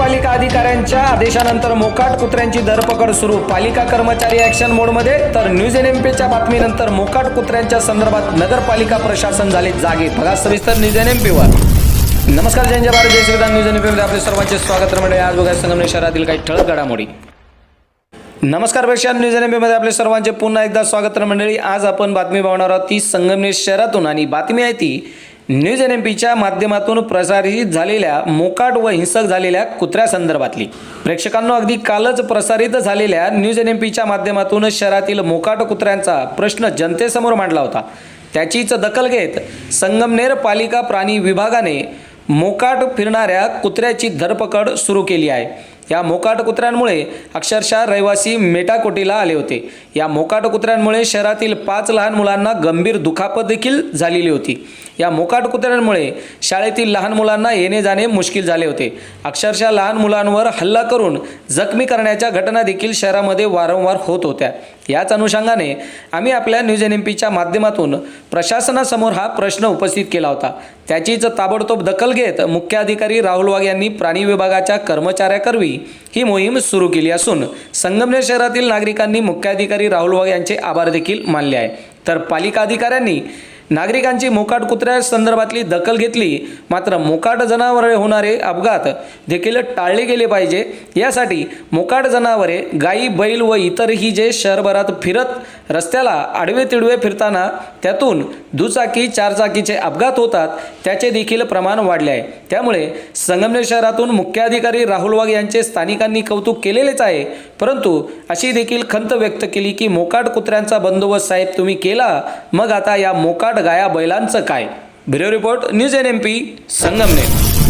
महापालिका अधिकाऱ्यांच्या आदेशानंतर मोकाट कुत्र्यांची धरपकड सुरू. पालिका कर्मचारी ऍक्शन मोडमध्ये तर न्यूज एन एम पीच्या बातमीनंतर मोकाट कुत्र्यांच्या संदर्भात नगरपालिका प्रशासन झाले जागे. बघा सविस्तर न्यूज एन एम नमस्कार जय जय भारत जय श्रीराम. न्यूज एन एम आपले सर्वांचे स्वागत मंडळी. आज बघा संगमनेर शहरातील काही ठळक घडामोडी. नमस्कार प्रेक्षक. न्यूज एन एम आपले सर्वांचे पुन्हा एकदा स्वागत मंडळी. आज आपण बातमी पाहणार आहोत ती संगमनेर शहरातून. आणि बातमी आहे ती न्यूज एन एम पीच्या माध्यमातून प्रसारित झालेल्या मोकाट व हिंसक झालेल्या कुत्र्यासंदर्भातली प्रेक्षकांनो अगदी कालच प्रसारित झालेल्या न्यूज एन एम पीच्या माध्यमातून शहरातील मोकाट कुत्र्यांचा प्रश्न जनतेसमोर मांडला होता. त्याचीच दखल घेत संगमनेर पालिका प्राणी विभागाने मोकाट फिरणाऱ्या कुत्र्याची धरपकड सुरू केली आहे. या मोकाट कुत्र्यांमुळे अक्षरशः रहिवासी मेटाकोटीला आले होते. या मोकाट कुत्र्यांमुळे शहरातील पाच लहान मुलांना गंभीर दुखापत देखील झालेली होती. या मोकाट कुत्र्यांमुळे शाळेतील लहान मुलांना येणे जाणे मुश्किल झाले होते. अक्षरशः लहान मुलांवर हल्ला करून जखमी करण्याच्या घटना देखील शहरामध्ये वारंवार होत होत्या. याच अनुषंगाने आम्ही आपल्या न्यूज एन एम पीच्या माध्यमातून प्रशासनासमोर हा प्रश्न उपस्थित केला होता. त्याचीच ताबडतोब दखल घेत मुख्य अधिकारी राहुल वाघ यांनी प्राणी विभागाच्या कर्मचाऱ्याकरवी ही मोहीम सुरू केली असून संगमनेर शहरातील नागरिकांनी मुख्याधिकारी राहुल वाघ यांचे आभार देखील मानले आहे. तर पालिका अधिकाऱ्यांनी नागरिकांची मोकाट कुत्र्या संदर्भातली दखल घेतली. मात्र मोकाट जनावरे होणारे अपघात देखील टाळले गेले पाहिजे. यासाठी मोकाट जनावरे गाई बैल व इतरही जे शहरभरात फिरत रस्त्याला आडवे तिडवे फिरताना त्यातून दुचाकी चारचाकीचे अपघात होतात त्याचे देखील प्रमाण वाढले आहे. त्यामुळे संगमनेर शहरातून मुख्याधिकारी राहुल वाघ यांचे स्थानिकांनी कौतुक केलेलेच आहे. परंतु अशी देखील खंत व्यक्त केली की मोकाट कुत्र्यांचा बंदोबस्त साहेब तुम्ही केला मग आता या मोकाट गाया बैलांचं काय? Bureau report news N M P Sangamner.